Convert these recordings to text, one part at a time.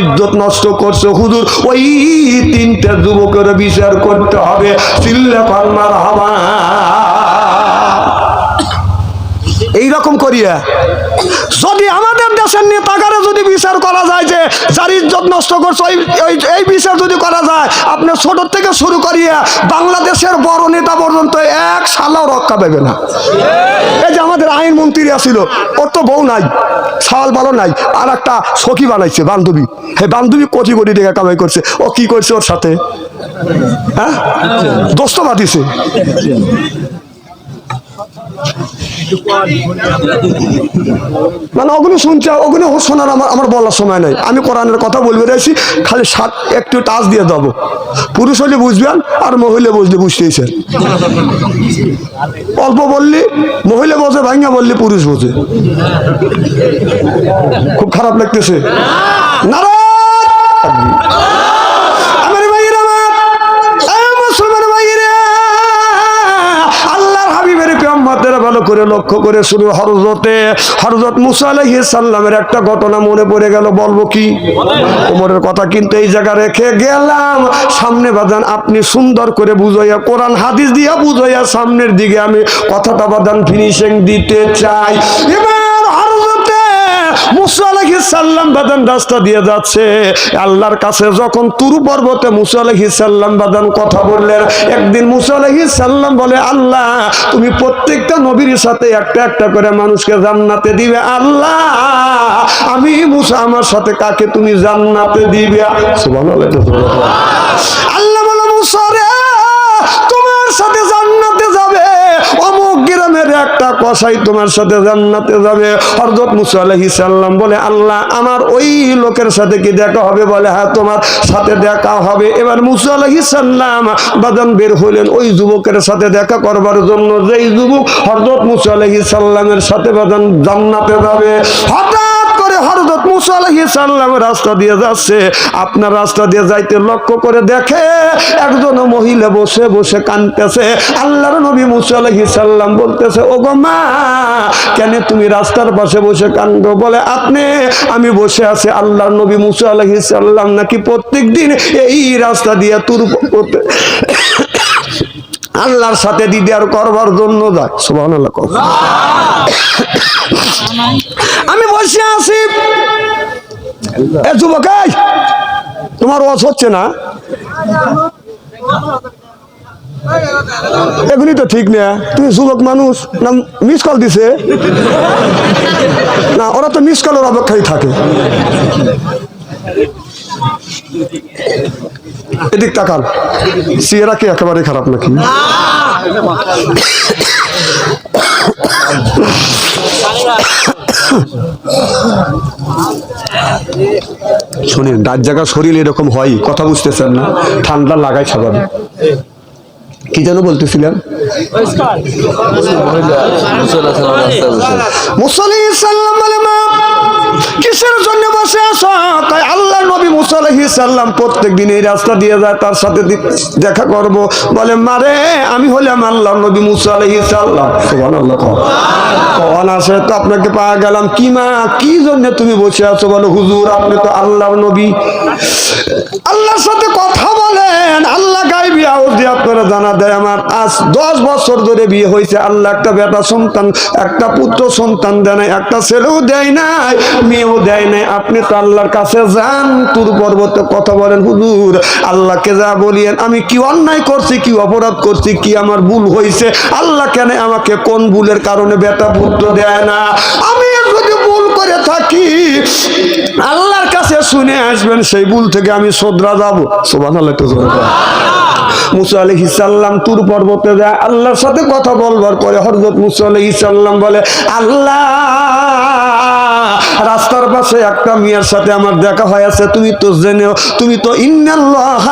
ইজ্জত নষ্ট করছে, হুজুর, ওই তিনটা যুবকের বিচার করতে হবে। চিল্লা কলমার হাওয়া এইরকম করিয়া, যদি আমাদের দেশের নেতাগারে যদি বিচার করা যায় যে, যার ইজ্জত নষ্ট করছে, ওই এই বিচার যদি করা যায়, আপনি ছোট থেকে শুরু করিয়া বাংলাদেশের বড় নেতা পর্যন্ত এক সালাও রক্ষা পাবে না। এই যে আমাদের আইন মন্ত্রী আছিল ওর তো বউ নাই সাল ভালো নাই আর একটা সখী বানাইছে বান্ধবী। হে বান্ধবী কচি কোটি টাকা কামাই করছে, ও কি করছে ওর সাথে? হ্যাঁ? দোস্ত বাঁধিছে। মানে ওগুলো শুনছে, ওগুলো শোনার আমার আমার বলার সময় নাই। আমি কোরআনের কথা বলবে রয়েছি, খালি সাত একটু টাচ দিয়ে দেবো। পুরুষ হলে বুঝবেন, আর মহিলা বুঝলে বুঝতেইছেন অল্প বললি, মহিলা বোঝে ভাঙ্গা বললি পুরুষ বোঝে খুব খারাপ লাগতেছে। নারায়ণ! করে লক্ষ্য করে শুরু হরজতে। হরজত মুসা আলহি সাল্লামের একটা ঘটনা মনে পড়ে গেল, বলব কি? ওমরের কথা কিন্তু এই জায়গা রেখে গেলাম। সামনে বাজান আপনি সুন্দর করে বুঝাইয়া, কোরআন হাদিস দিয়া বুঝাইয়া সামনের দিকে আমি কথাটা বাদান ফিনিশিং দিতে চাই। এবার মুসা আলাইহিস সাল্লাম বাদান রাস্তা দিয়ে যাচ্ছে। আল্লাহর কাছে যখন তুরু পর্বতে মুসা আলাইহিস বাদান কথা বললেন, একদিন মুসা আলাইহিস বলে, আল্লাহ, তুমি প্রত্যেকটা নবীর সাথে একটা একটা করে মানুষকে জান্নাতে দিবে। আল্লাহ, আমি মুসা আমার সাথে কাকে তুমি জান্নাতে দিবে? আল্লাহ বলে, মুসা রে তোমার সাথে জান্নাতে যাবে অমুক একটা কষাই তোমার সাথে জান্নাতে যাবে। হরদত মুসা আলাইহিস সালাম বলে, আল্লাহ, আমার ওই লোকের সাথে কি দেখা হবে? বলে হ্যাঁ তোমার সাথে দেখা হবে। এবার মুসা আলাইহিস সালাম বাদান বের হলেন ওই যুবকের সাথে দেখা করবার জন্য। যেই যুবক হরদত মুসা আলাইহিস সালামের সাথে বাদান জান্নাতে যাবে। হঠাৎ হরদত মুসা আলাইহিস সালাম রাস্তা দিয়ে যাচ্ছে। আপনার রাস্তা দিয়ে যাইতে লক্ষ্য করে দেখে একজন মহিলা বসে বসে কানতেছে আল্লাহর নবী মুসা আলাইহিস সালাম বলতেছে ও গো মা, কেন তুমি রাস্তার পাশে বসে কান্দো বলে, আপনি, আমি বসে আছি আল্লাহর নবী মুসা আলাইহিস সালাম নাকি প্রত্যেক দিন এই রাস্তা দিয়ে তুর আল্লাহর সাথে দিদার করবার জন্য যায়। কও। আমি বসে আছি। এ যুবক এই, তোমার ওয়াজ হচ্ছে না? এগুলি তো ঠিক না। তুমি যুবক মানুষ না মিস কল দিছে? না ওরা তো মিস কলের অপেক্ষায় থাকে। এদিক তাকান। সিয়েরা কি একেবারে খারাপ নাকি? শুনেন রাত জায়গা শরীর এরকম হয়, কথা বুঝতেছেন না, ঠান্ডা লাগাই স্বাভাবিক। কি যেন বলতেছিলেন? মুসালি সাল্লাম সাল্লাম প্রত্যেক দিন এই রাস্তা দিয়ে যায়, তার সাথে দেখা করব। বলে, মারে, আমি হলাম আল্লাহ, নবী মুসালাহি সাল্লাম সুবহানাল্লাহ তো আপনাকে পাওয়া গেলাম। কি মা, কি জন্য তুমি বসে আছো? বলো, হুজুর, আপনি তো আল্লাহ নবী। আল্লাহর সাথে কথা দেয় আমার। আজ দশ বছর ধরে বিয়ে হয়েছে। আল্লাহ একটা বেটা সন্তান, একটা পুত্র সন্তান দেয় নাই, একটা ছেলেও দেয় নাই, মেয়েও দেয় নাই। আপনি তো আল্লাহর কাছে যান, তুর পর্বতে কথা বলেন, হুজুর, আল্লাহকে যা বলিয়েন। আমি কি অন্যায় করছি, কি অপরাধ করছি, কি আমার ভুল হয়েছে? আল্লাহ কেন আমাকে কোন ভুলের কারণে বেটা পুত্র দেয় না? আমি যদি ভুল করে থাকি, আল্লাহর কাছে শুনে আসবেন, সেই ভুল থেকে আমি সদরা যাব। সোবান মুসা আলহ ইসাল্লাম তুর পর্বতে যায় আল্লাহর সাথে কথা বলবার পরে হরজত মুসা আলহ ইসাল্লাম বলে আল্লাহ রাস্তার পাশে একটা মেয়ের সাথে আমার দেখা হয়েছে তুমি তো জেনেও তুমি তো ইন্নাল্লাহ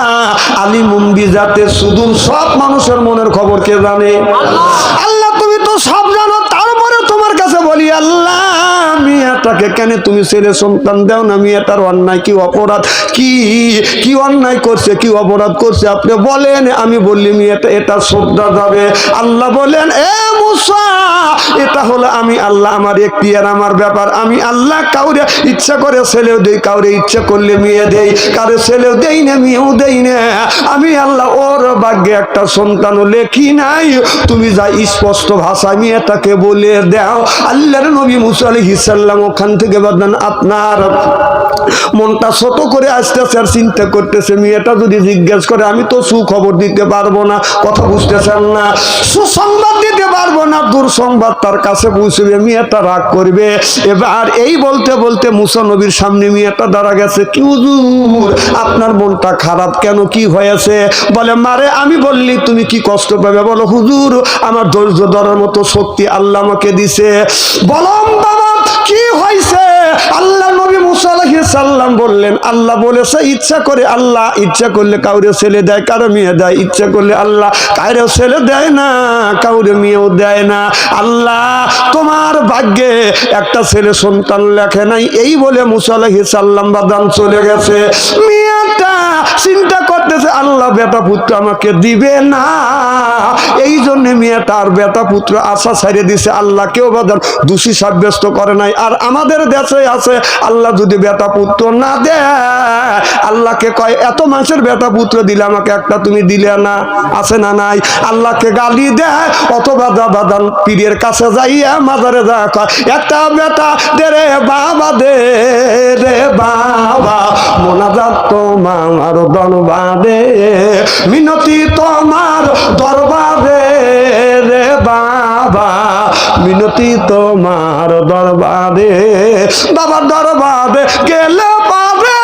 আলী মুম্বি যাতে সুদূর সব মানুষের মনের খবর কে জানে? আল্লাহ। তুমি তো সব জানো তারপরে তোমার কাছে বলি আল্লাহ মেয়েটাকে কেন তুমি ছেলে সন্তান দাও না? মেয়েটার অন্যায় কি অপরাধ? কি কি অন্যায় করছে, কি অপরাধ করছে? আপনি বলেন, আমি বললি মেয়েটা, এটা শ্রদ্ধা যাবে। আল্লাহ বলেন, এ মুসা, এটা হলো আমি আল্লাহ আমার একটি আর আমার ব্যাপার। আমি আল্লাহ কাউরে ইচ্ছা করে ছেলেও দেই, কাউরে ইচ্ছা করলে মেয়ে দেই। কারও ছেলেও দেই না, মেয়েও দেই না। আমি আল্লাহ, ওর ভাগ্যে একটা সন্তানও লেখি নাই। তুমি যা স্পষ্ট ভাষায় মেয়েটাকে বলে দাও, আল্লাহর নবী মুসা আলাইহিস সালাম ওখান থেকে বাদান আপনার মনটা ছোট করে আসতে আসতে আর চিন্তা করতেছে, মেয়েটা যদি জিজ্ঞেস করে, আমি তো সুখবর দিতে পারব না, কথা বুঝতেছেন না। সুসংবাদ দিতে পারব না, দুঃসংবাদ তার কাছে পৌঁছবে, মেয়েটা রাগ করবে। এবার এই বলতে বলতে মুসা নবীর সামনে মেয়েটা দাঁড়া গেছে। কি হুজুর, আপনার মনটা খারাপ কেন? কি হয়েছে? বলে, মারে, আমি বললি, তুমি কি কষ্ট পাবে? বলো, হুজুর, আমার ধৈর্য ধরার মতো শক্তি আল্লাহ আমাকে দিছে। বলম বাবা কি হয়েছে? আল্লাহ নবী মুসা সালাম বললেন, আল্লাহ বলেছে, ইচ্ছা করে আল্লাহ, ইচ্ছা করলে কাউরে ছেলে দেয়, কারও মেয়ে দেয়, ইচ্ছা করলে আল্লাহ, কারও ছেলে দেয় না, কাউরে মেয়েও দেয় না। আল্লাহ তোমার ভাগ্যে একটা ছেলে সন্তান লেখে নাই, এই বলে মুসা সালাম বাদান চলে গেছে। মেয়েটা চিন্তা আল্লাহ বেটা পুত্র আমাকে দিবে না। এই জন্য মেয়েটা আর বেটা পুত্র আশা ছাড়িয়ে দিছে। আল্লাহ কেউ বাদান দোষী সাব্যস্ত করে নাই। আর আমাদের দেশে আছে, আল্লাহ যদি বেটা পুত্র না দেয়, আল্লাহকে কয়, এত মানুষের বেটা পুত্র দিলে আমাকে একটা তুমি দিলে না? আছে না নাই? আল্লাহকে গালি দেয় অথবা দা বাদান পীরের কাছে যাইয়া মাজারে যা কয়, একটা বেটা দে রে বাবা দে। মোনাজাত তোমার দরবারে, মিনতি তোমার দরবারে রে বাবা, মিনতি তোমার দরবারে, বাবার দরবারে গেলে পাবে